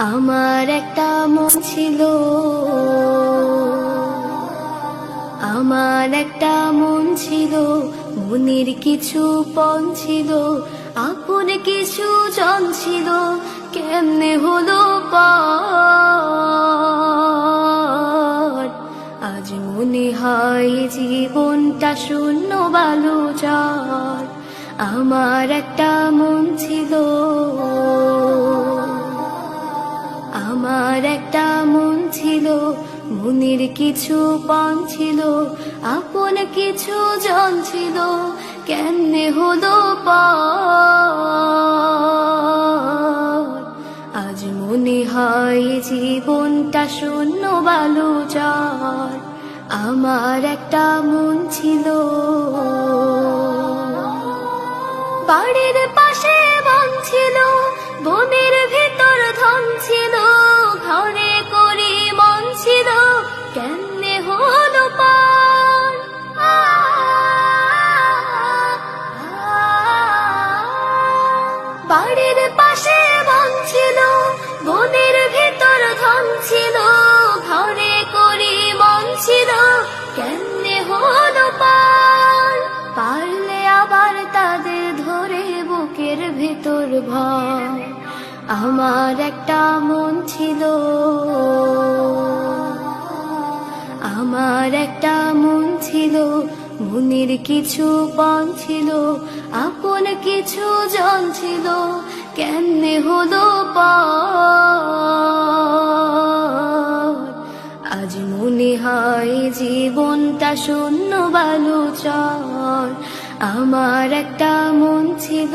আমার একটা মন ছিল। আমার একটা মন ছিল, মনের কিছু পণ ছিল, আপন কিছু জন ছিল, কেমনে হলো আজ মনে হয় জীবনটা শূন্য বালু যার আমার একটা মন ছিল। আমার একটা মন ছিল মনের কিছু পণ ছিল, আপন কিছু জন ছিল। কেমনে হলো আজ মনে হয় জীবনটা শূন্য বালু যার আমার একটা মন ছিল। বাড়ির পাশে বন ছিল, বনের ভেতর ধন ছিল। ঘরে করি মন ছিল, কেমনে হলো বাড়ির পাশে বন ছিল, বনের ভেতর ধন ছিল, ঘরে করি মন ছিল, কেমনে হলো পার? পারলে আবার তাদের ধরে বুকের ভেতর ভয় আমার একটা মন ছিল। আমার একটা মন ছিল, মনের কিছু পণ ছিল, আপন কিছু জন ছিল, কেমনে হলো আজ মনে হয় জীবনটা শূন্য বালু চর। আমার একটা মন ছিল।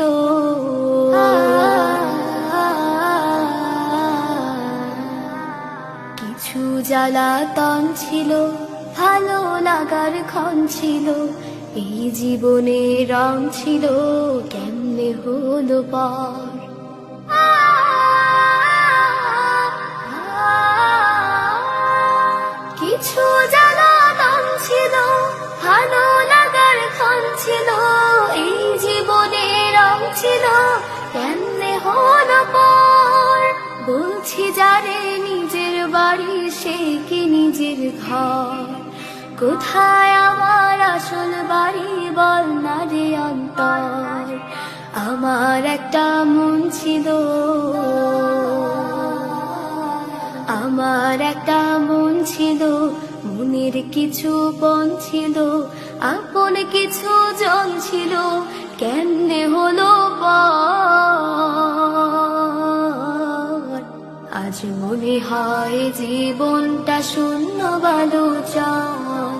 জ্বালাতন ছিল, ভালো লাগার ক্ষণ ছিল, এই জীবনে রং ছিল, কেমনে হলো পর? কিছু জ্বালাতন ছিল, ভালো লাগার ক্ষণ ছিল, এই জীবনে রং ছিল, কেমনে হলো পর? বলছি নিজের বাড়ি, সে কি নিজের ঘর? কোথায় আমার আসল বাড়ি বল না রে অন্তর? আমার একটা মন ছিল। আমার একটা মন ছিল। মনের কিছু পণ ছিল। আপন কিছু জন ছিল। কেমনে মনে হয় জীবনটা শূন্য বালু চার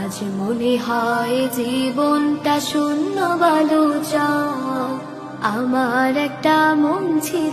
আজ মনে হয় জীবনটা শূন্য বালু চার আমার একটা মন ছিল